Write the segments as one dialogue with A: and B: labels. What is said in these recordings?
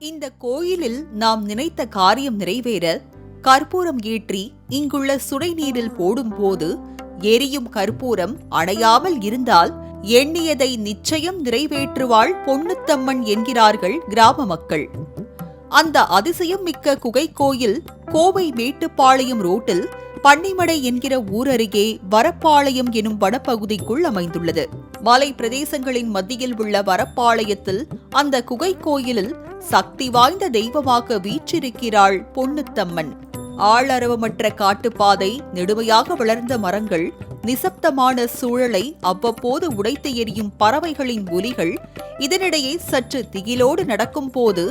A: இந்த கோயிலில் நாம் நினைத்த காரியம் நிறைவேற கற்பூரம் ஏற்றி இங்குள்ள சுடை நீரில் போடும் போது எரியும் கற்பூரம் அணையாமல் இருந்தால் எண்ணியதை நிச்சயம் நிறைவேற்றுவாள் பொன்னுத்தம்மன் என்கிறார்கள் கிராம மக்கள். அந்த அதிசயம் மிக்க குகை கோயில் கோவை மேட்டுப்பாளையம் ரோட்டில் பன்னிமடை என்கிற ஊர் அருகே வரப்பாளையம் எனும் வனப்பகுதிக்குள் அமைந்துள்ளது. மலை பிரதேசங்களின் மத்தியில் உள்ள வரப்பாளையத்தில் அந்த குகை கோயிலில் சக்தி வாய்ந்த தெய்வமாக வீற்றிருக்கிறாள் பொன்னுத்தம்மன். ஆளரவமற்ற காட்டுப்பாதை நெடுமையாக வளர்ந்த மரங்கள் நிசப்தமான சூழலை அவ்வப்போது உடைத்து எரியும் பறவைகளின் ஒலிகள் இதனிடையே சற்று திகிலோடு நடக்கும் போது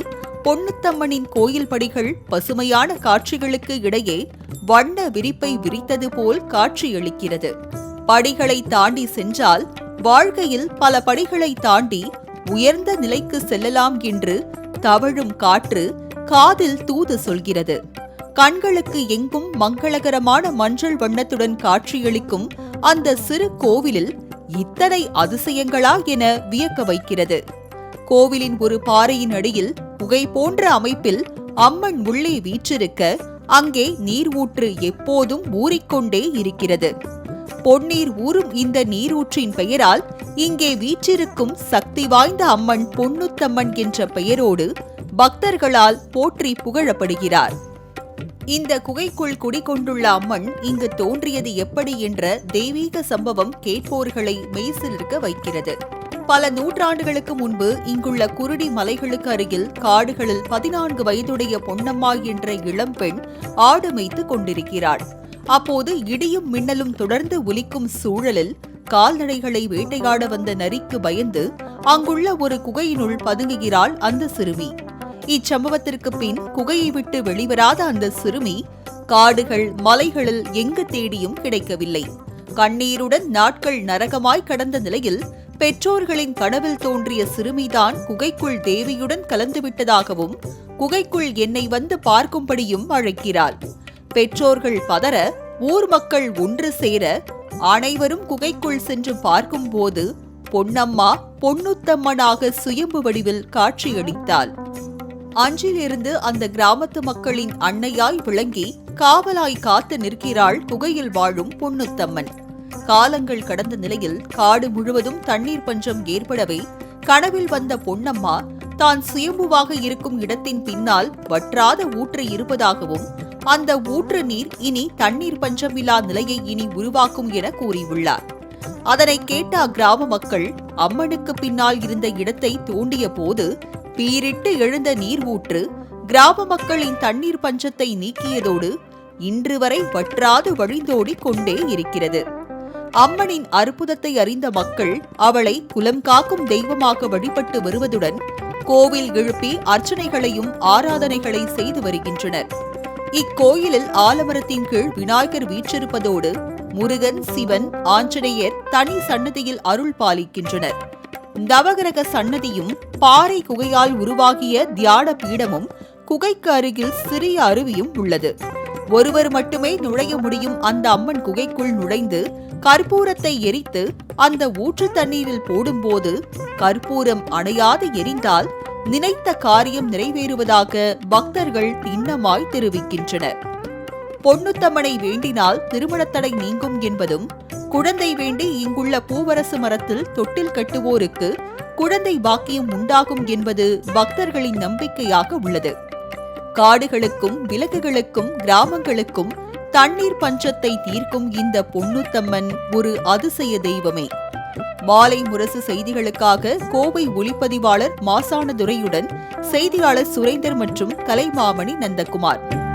A: பொன்னுத்தம்மனின் கோயில் படிகள் பசுமையான காட்சிகளுக்கு இடையே வண்ண விரிப்பை விரித்தது போல் காட்சியளிக்கிறது. படிகளை தாண்டி சென்றால் வாழ்க்கையில் பல படிகளை தாண்டி உயர்ந்த நிலைக்கு செல்லலாம் என்று தவழும் காற்று காதில் தூது சொல்கிறது. கண்களுக்கு எங்கும் மங்களகரமான மஞ்சள் வண்ணத்துடன் காட்சியளிக்கும் அந்த சிறு கோவிலில் இத்தனை அதிசயங்களா என வியக்க வைக்கிறது. கோவிலின் ஒரு பாறையின் அடியில் புகை போன்ற அமைப்பில் அம்மன் உள்ளே வீற்றிருக்க அங்கே நீர் ஊற்று எப்போதும் ஊறிக்கொண்டே இருக்கிறது. பொன்னீர் ஊறும் இந்த நீரூற்றின் பெயரால் இங்கே வீற்றிருக்கும் சக்தி வாய்ந்த அம்மன் பொன்னுத்தம்மன் என்ற பெயரோடு பக்தர்களால் போற்றி புகழப்படுகிறார். இந்த குகைக்குள் குடிகொண்டுள்ள அம்மன் இங்கு தோன்றியது எப்படி என்ற தெய்வீக சம்பவம் கேட்போர்களை மெய்சிலிருக்க வைக்கிறது. பல நூற்றாண்டுகளுக்கு முன்பு இங்குள்ள குருடி மலைகளுக்கு அருகில் காடுகளில் பதினான்கு வயதுடைய பொன்னம்மா என்ற இளம்பெண் ஆடு மேய்த்து கொண்டிருக்கிறாள். அப்போது இடியும் மின்னலும் தொடர்ந்து ஒலிக்கும் சூழலில் கால்நடைகளை வேட்டையாட வந்த நரிக்கு பயந்து அங்குள்ள ஒரு குகையினுள் பதுங்குகிறாள் அந்த சிறுமி. இச்சம்பவத்திற்கு பின் குகையை விட்டு வெளிவராத அந்த சிறுமி காடுகள் மலைகளில் எங்கு தேடியும் கிடைக்கவில்லை. கண்ணீருடன் நாட்கள் நரகமாய் கடந்த நிலையில் பெற்றோர்களின் கனவில் தோன்றிய சிறுமிதான் குகைக்குள் தேவியுடன் கலந்துவிட்டதாகவும் குகைக்குள் என்னை வந்து பார்க்கும்படியும் அழைக்கிறாள். பெற்றோர்கள் பதற ஊர் மக்கள் ஒன்று சேர அனைவரும் குகைக்குள் சென்று பார்க்கும்போது பொன்னம்மா பொன்னுத்தம்மனாக சுயம்பு வடிவில் காட்சியளித்தாள். அன்றிலிருந்து அந்த கிராமத்து மக்களின் அன்னையாய் விளங்கி காவலாய் காத்து நிற்கிறாள் குகையில் வாழும் பொன்னுத்தம்மன். காலங்கள் கடந்த நிலையில் காடு முழுவதும் தண்ணீர் பஞ்சம் ஏற்படவே கனவில் வந்த பொன்னம்மா தான் சுயம்புவாக இருக்கும் இடத்தின் பின்னால் வற்றாத ஊற்று இருப்பதாகவும் அந்த ஊற்று நீர் இனி தண்ணீர் பஞ்சமில்லா நிலையை இனி உருவாக்கும் என கூறியுள்ளார். அதனை கேட்ட அக்கிராம மக்கள் அம்மனுக்கு பின்னால் இருந்த இடத்தை தோண்டிய போது பீரிட்டு எழுந்த நீர் ஊற்று கிராம மக்களின் தண்ணீர் பஞ்சத்தை நீக்கியதோடு இன்று வரை வற்றாது வழிந்தோடி கொண்டே இருக்கிறது. அம்மனின் அற்புதத்தை அறிந்த மக்கள் அவளை குலம் காக்கும் தெய்வமாக வழிபட்டு வருவதுடன் கோவில் எழுப்பி அர்ச்சனைகளையும் ஆராதனைகளை செய்து வருகின்றனர். இக்கோயிலில் ஆலமரத்தின் கீழ் விநாயகர் வீற்றிருப்பதோடு முருகன் சிவன் ஆஞ்சநேயர் தனி சன்னதியில் அருள் பாலிக்கின்றனர். நவகிரக சன்னதியும் பாறை குகையால் உருவாகிய தியான பீடமும் குகைக்கு அருகில் சிறிய அருவியும் உள்ளது. ஒருவர் மட்டுமே நுழைய முடியும் அந்த அம்மன் குகைக்குள் நுழைந்து கற்பூரத்தை எரித்து அந்த ஊற்று தண்ணீரில் போடும்போது கற்பூரம் அணையாது எரிந்தால் நினைத்த காரியம் நிறைவேறுவதாக பக்தர்கள் திண்ணமாய் தெரிவிக்கின்றனர். பொன்னுத்தம்மனை வேண்டினால் திருமணத்தடை நீங்கும் என்பதும் குழந்தை வேண்டி இங்குள்ள பூவரசு மரத்தில் தொட்டில் கட்டுவோருக்கு குழந்தை பாக்கியம் உண்டாகும் என்பது பக்தர்களின் நம்பிக்கையாக உள்ளது. காடுகளுக்கும் விலங்குகளுக்கும் கிராமங்களுக்கும் தண்ணீர் பஞ்சத்தை தீர்க்கும் இந்த பொன்னுத்தம்மன் ஒரு அதிசய தெய்வமே. மாலை முரசு செய்திகளுக்காக கோவை ஒளிப்பதிவாளர் மாசானதுரையுடன் செய்தியாளர் சுரேந்தர் மற்றும் கலைமாமணி நந்தகுமார்.